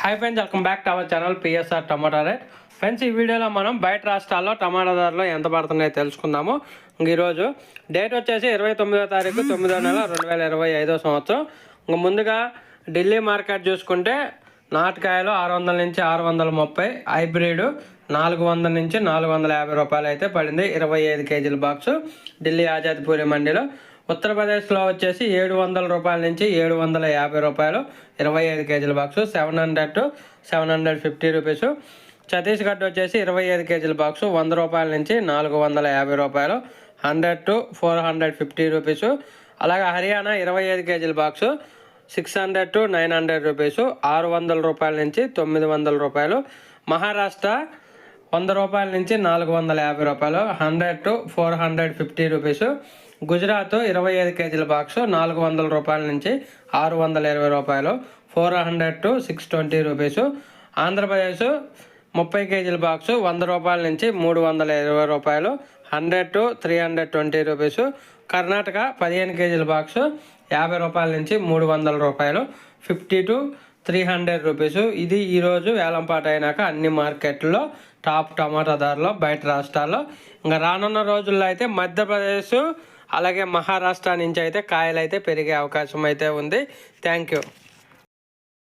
Hi friends welcome back to our channel PSR tomato rate friends ఈ వీడియోలో మనం బయట రాష్ట్రాల్లో టమాటా ధరలు ఎంత పడుతున్నాయో తెలుసుకుందాము. ఈరోజు డేట్ వచ్చేసి ఇరవై తొమ్మిదో తారీఖు తొమ్మిదో నెల రెండు వేల ఇరవై ఐదో సంవత్సరం. ఇంకా ముందుగా ఢిల్లీ మార్కెట్ చూసుకుంటే నాటుకాయలు ఆరు వందల నుంచి ఆరు వందల ముప్పై హైబ్రిడ్ నాలుగు వందల నుంచి నాలుగు వందల యాభై రూపాయలు అయితే పడింది. ఇరవై ఐదు కేజీల బాక్సు ఢిల్లీ ఆజాద్పూరి మండీలో. ఉత్తరప్రదేశ్లో వచ్చేసి ఏడు వందల రూపాయల నుంచి ఏడు వందల యాభై రూపాయలు ఇరవై ఐదు కేజీల box seven hundred to seven hundred fifty rupees. Chhattisgarh వచ్చేసి ఇరవై ఐదు కేజీల బాక్సు వంద రూపాయల నుంచి నాలుగు వందల యాభై రూపాయలు hundred to four hundred fifty rupees. అలాగే హర్యానా ఇరవై ఐదు కేజీల box six hundred to nine hundred rupees. ఆరు వందల రూపాయల నుంచి తొమ్మిది వందల రూపాయలు. మహారాష్ట్ర వంద రూపాయల నుంచి నాలుగు వందల యాభై రూపాయలు. Hundred to four hundred fifty rupees. Gujarat ఇరవై ఐదు కేజీల బాక్సు నాలుగు వందల రూపాయల నుంచి ఆరు వందల ఇరవై రూపాయలు. Four hundred to six twenty rupees. Andhra Pradesh ముప్పై కేజీల బాక్సు వంద రూపాయల నుంచి మూడు వందల ఇరవై రూపాయలు. Hundred to three hundred twenty rupees. Karnataka పదిహేను కేజీల బాక్సు యాభై రూపాయల నుంచి మూడు వందల రూపాయలు. Fifty to three hundred rupees ఇది ఈరోజు వేలంపాట అయినాక అన్ని మార్కెట్లో టాప్ టమాటా ధరలో బయట రాష్ట్రాల్లో. ఇంకా రానున్న రోజుల్లో అయితే మధ్యప్రదేశ్ అలాగే మహారాష్ట్ర నుంచి అయితే కాయలు అయితే పెరిగే అవకాశం అయితే ఉంది. Thank you